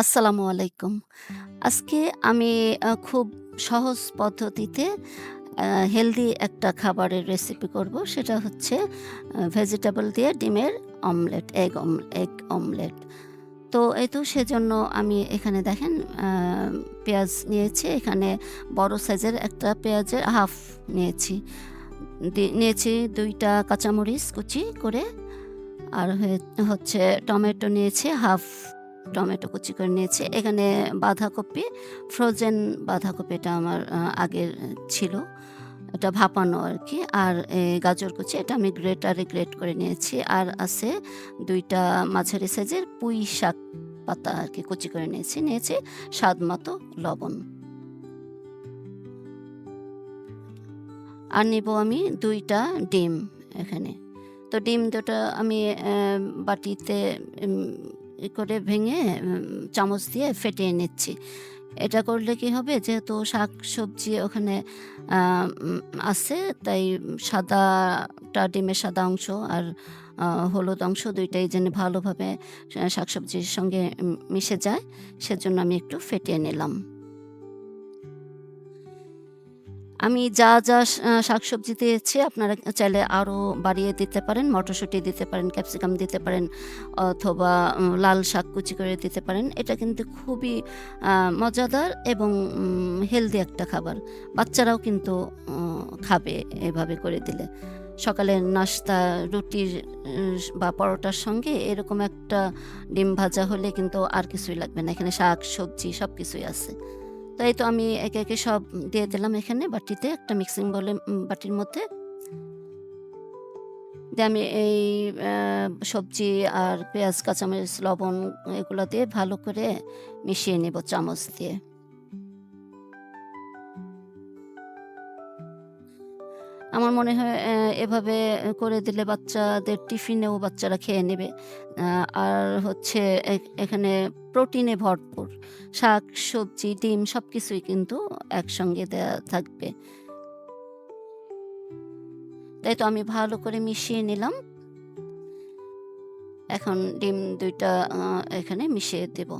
আসসালামু আলাইকুম। আজকে আমি খুব সহজ পদ্ধতিতে হেলদি একটা খাবারের রেসিপি করব। সেটা হচ্ছে ভেজিটেবল দিয়ে ডিমের অমলেট, এগ এগ অমলেট। তো এই তো সেজন্য আমি এখানে দেখেন পেঁয়াজ নিয়েছি। এখানে বড় সাইজের একটা পেঁয়াজের হাফ নিয়েছি। নিয়েছি দুইটা কাঁচামরিচ কুচি করে। আর হচ্ছে টমেটো নিয়েছি হাফ টমেটো কুচি করে নিয়েছি। এখানে বাঁধাকপি, ফ্রোজেন বাঁধাকপি এটা আমার আগের ছিল। এটা ভাপানো আর কি আর গাজর কুচি এটা আমি গ্রেটারে গ্রেট করে নিয়েছি। আর আছে দুইটা মাঝারি সাইজের পুঁই শাক পাতা আর কি কুচি করে নিয়েছি। নিয়েছি স্বাদ মতো লবণ। আর নিবো আমি দুইটা ডিম এখানে। তো ডিম দুটো আমি বাটিতে করে ভেঙে চামচ দিয়ে ফেটিয়ে নিচ্ছি। এটা করলে কি হবে যেহেতু শাক সবজি ওখানে আছে, তাই সাদাটা ডিমের সাদা অংশ আর হলুদ অংশ দুইটাই যেন ভালোভাবে শাক শাকসবজির সঙ্গে মিশে যায়, সেজন্য আমি একটু ফেটিয়ে নিলাম। আমি যা, যা শাকসবজি দিয়েছি আপনারা চাইলে আরও বাড়িয়ে দিতে পারেন। মটরশুঁটি দিতে পারেন, ক্যাপসিকাম দিতে পারেন অথবা লাল শাক কুচি করে দিতে পারেন। এটা কিন্তু খুবই মজাদার এবং হেলদি একটা খাবার। বাচ্চারাও কিন্তু খাবে এভাবে করে দিলে। সকালের নাস্তা রুটির বা পরোটার সঙ্গে এরকম একটা ডিম ভাজা হলে কিন্তু আর কিছুই লাগবে না। এখানে শাক, সবজি সব কিছুই আছে। তো এই তো আমি একে, একে সব দিয়ে দিলাম এখানে বাটিতে একটা মিক্সিং বলে বাটির মধ্যে। দিয়ে আমি এই সবজি আর পেঁয়াজ, কাঁচামরিচ, লবণ এগুলো দিয়ে ভালো করে মিশিয়ে নেব চামচ দিয়ে। আমার মনে হয় এভাবে করে দিলে বাচ্চাদের টিফিনেও বাচ্চারা খেয়ে নেবে। আর হচ্ছে এখানে প্রোটিনে ভরপুর। শাক, সবজি, ডিম সব কিছুই কিন্তু একসঙ্গে দেয়া থাকবে। তাই তো আমি ভালো করে মিশিয়ে নিলাম। এখন ডিম দুইটা এখানে মিশিয়ে দেব।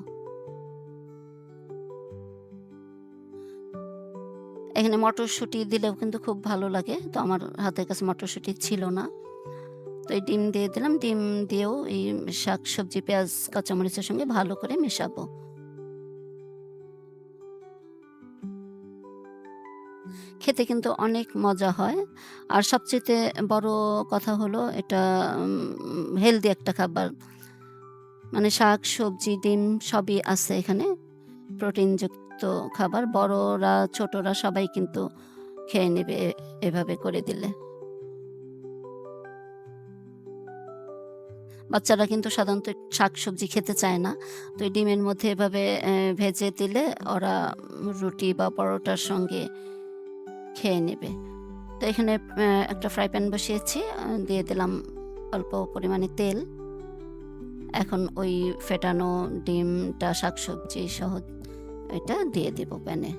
এখানে মটরশুঁটি দিলেও কিন্তু খুব ভালো লাগে। তো আমার হাতের কাছে মটরশুঁটি ছিল না। তো এই ডিম দিয়ে দিলাম। ডিম দিয়েও এই শাক সবজি পেঁয়াজ, কাঁচামরিচের সঙ্গে ভালো করে মেশাবো। খেতে কিন্তু অনেক মজা হয়। আর সবচাইতে বড় কথা হলো এটা হেলদি একটা খাবার। মানে শাক, সবজি, ডিম সবই আছে এখানে। প্রোটিনযুক্ত খাবার। বড়রা, ছোটরা সবাই কিন্তু খেয়ে নেবে এভাবে করে দিলে। বাচ্চারা কিন্তু সাধারণত শাকসবজি খেতে চায় না। তো এই ডিমের মধ্যে এভাবে ভেজে দিলে ওরা রুটি বা পরোটার সঙ্গে খেয়ে নেবে। তো এখানে একটা ফ্রাই প্যান বসিয়েছি। দিয়ে দিলাম অল্প পরিমাণে তেল। এখন ওই ফেটানো ডিমটা শাকসবজি সহ এটা দিয়ে দিব প্যানে।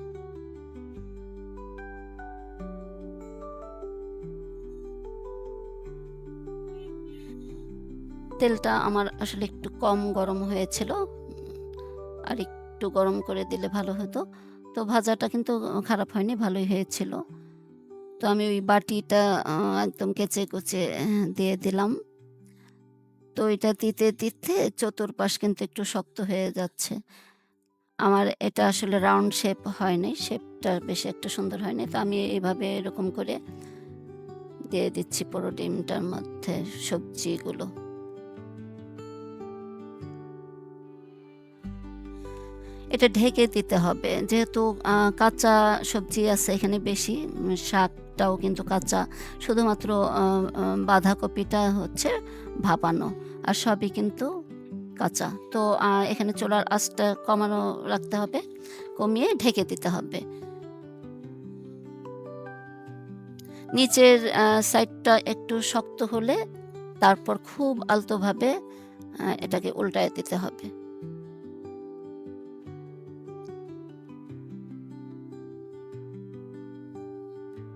তেলটা আমার আসলে একটু কম গরম হয়েছিল। আর একটু গরম করে দিলে ভালো হতো। তো ভাজাটা কিন্তু খারাপ হয়নি, ভালোই হয়েছিল। তো আমি ওই বাটিটা একদম কেচে-কুচে দিয়ে দিলাম। তো এটা দিতে, দিতে চতুর্পাশ কিন্তু একটু শক্ত হয়ে যাচ্ছে। আমার এটা আসলে রাউন্ড শেপ হয় নাই। শেপটা বেশি একটা সুন্দর হয়নি। তো আমি এভাবে এরকম করে দিয়ে দিচ্ছি পুরো ডিমটার মধ্যে সবজিগুলো। এটা ঢেকে দিতে হবে। যেহেতু কাঁচা সবজি আছে এখানে বেশি, শাকটাও কিন্তু কাঁচা। শুধুমাত্র বাঁধাকপিটা হচ্ছে ভাপানো। আর সবই কিন্তু কাঁচা। তো এখানে চোলার আঁচটা কমানো রাখতে হবে। কমিয়ে ঢেকে দিতে হবে। নিচের সাইডটা একটু শক্ত হলে তারপর খুব আলতোভাবে এটাকে উল্টায় দিতে হবে।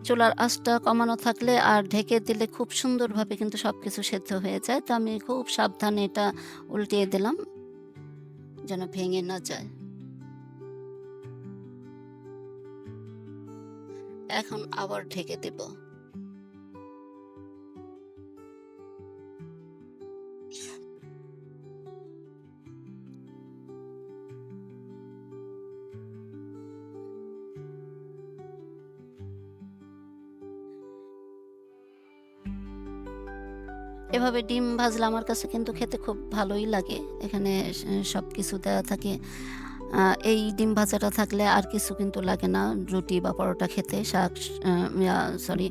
চুলার আঁচটা কমানো থাকলে আর ঢেকে দিলে খুব সুন্দরভাবে কিন্তু সব কিছু সেদ্ধ হয়ে যায়। তো আমি খুব সাবধানে এটা উল্টিয়ে দিলাম। যেন ভেঙে না যায় এখন আবার ঢেকে দেব এভাবে ডিম ভাজলে আমার কাছে কিন্তু খেতে খুব ভালোই লাগে। এখানে সব কিছু দেওয়া থাকে। এই ডিম ভাজাটা থাকলে আর কিছু কিন্তু লাগে না। রুটি বা পরোটা খেতে, শাক সরি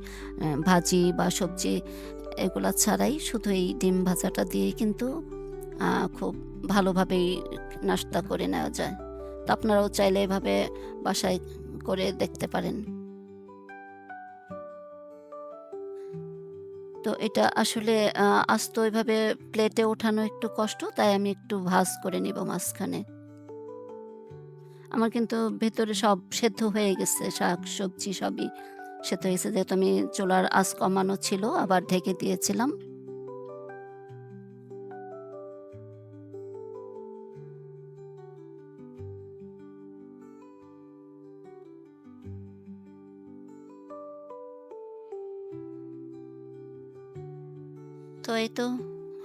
ভাজি বা সবজি এগুলা ছাড়াই শুধু এই ডিম ভাজাটা দিয়েই কিন্তু খুব ভালোভাবেই নাস্তা করে নেওয়া যায়। তো আপনারাও চাইলে এভাবে বাসায় করে দেখতে পারেন। তো এটা আসলে আস্ত এভাবে প্লেটে ওঠানো একটু কষ্ট, তাই আমি একটু ভাজ করে নিব মাঝখানে। আমার কিন্তু ভেতরে সব সেদ্ধ হয়ে গেছে, শাক, সবজি সবই সেদ্ধ হয়েছে যেহেতু আমি চোলার আঁচ কমানো ছিল, আবার ঢেকে দিয়েছিলাম। তো এই তো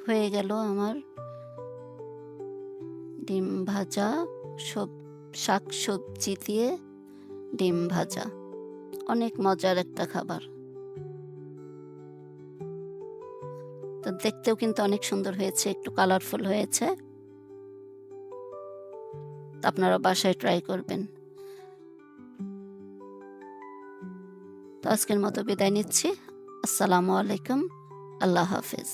হয়ে গেল আমার। ডিম ভাজা, সব শাক সবজি দিয়ে ডিম ভাজা। অনেক মজার একটা খাবার। তো দেখতেও কিন্তু অনেক সুন্দর হয়েছে, একটু কালারফুল হয়েছে। আপনারা বাসায় ট্রাই করবেন। তো আজকের মতো বিদায় নিচ্ছি। আসসালামু আলাইকুম। আল্লাহ হাফিজ